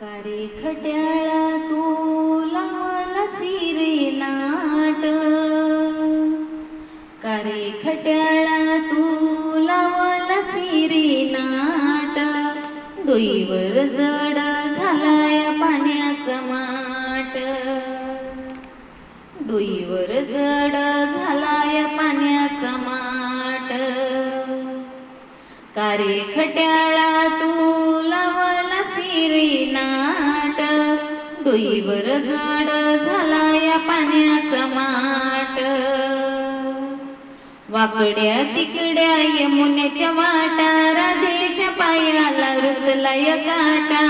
कारे खट्याळा तू लावला सिरे नाट. कारे खट्याळा तू लावला सिरे नाट. डोईवर जड झालाय पाण्याचा माट. डोईवर जड झालाय पाण्याचा माट. कारे खट्याळा तू लावला सिरी नाट. डोईवर जड झालाय पाण्याचा माट. वाकड्या तिकड्या यमुनेच्या वाटा राधेच्या पायाला रुतलाय काटा.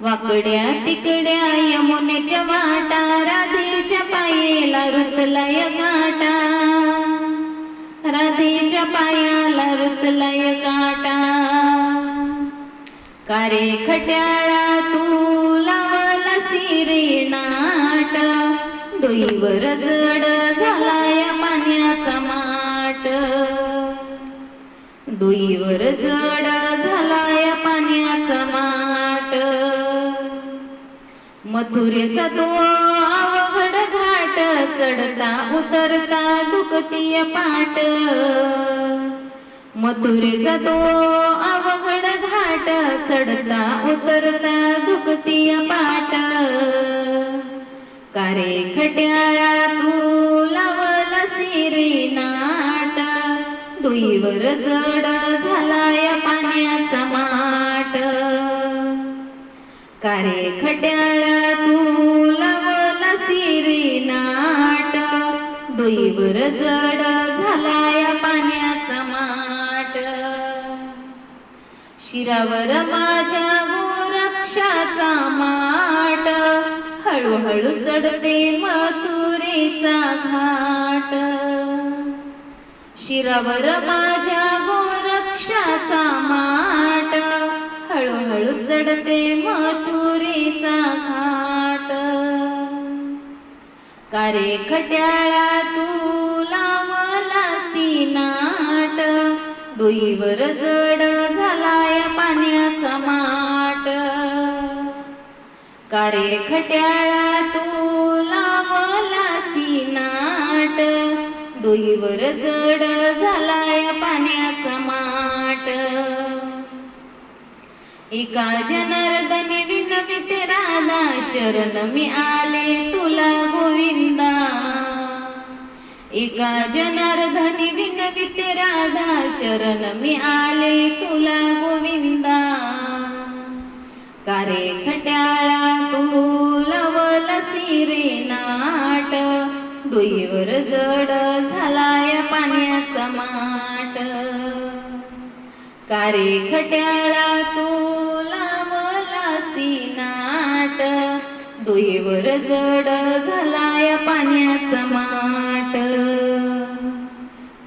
वाकड्या तिकड्या यमुनेच्या वाटा राधेच्या पायेला रुतलाय काटा. राधेच्या पायाला रुतलाय काटा. कारे खट्याळा तू लावला सिरे नाट? डोईवर जड झालाय पाण्याचा माट. डोईवर जड झालाय पाण्याचा माट. मथुरेचा तो अवघड घाट चढता उतरता दुखतीय पाट. मथुरेचा तो चढता उतरता दुखतीय पाट. कारे खट्याळा तू लावला सिरी नाट? दुईवर जड झालाय पाण्याचा माट. कारे खट्याळा तू लावला सिरी नाट? दुईवर जड झालाय पाण्याचा माट. शिरावर माझ्या गोरक्षाचा माट. हळूहळू चढते मथुरेचा घाट. शिरावर माझ्या गोरक्षाचा माट. हळूहळू चढते मथुरेचा घाट. कारे खट्याळा तू लावला सीनाट डोईवर जड पाण्याचा माट. कारे खट्याळा तू लावला सीनाट डोईवर जड झालाय पाण्याचा माट. एका जनार्दने विनविते राधा शरण मी आले तुला गोविंदा. एका जनार्दने विनविते राधा शरण मी आले तुला नाट. डोईवर जड झालाय पाण्याचा माट. कारे खट्याळा तू लावला नाट? डोईवर जड झालाय पाण्याचा माट.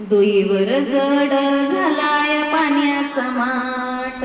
डोईवर जड झालाय पाण्याचा माट.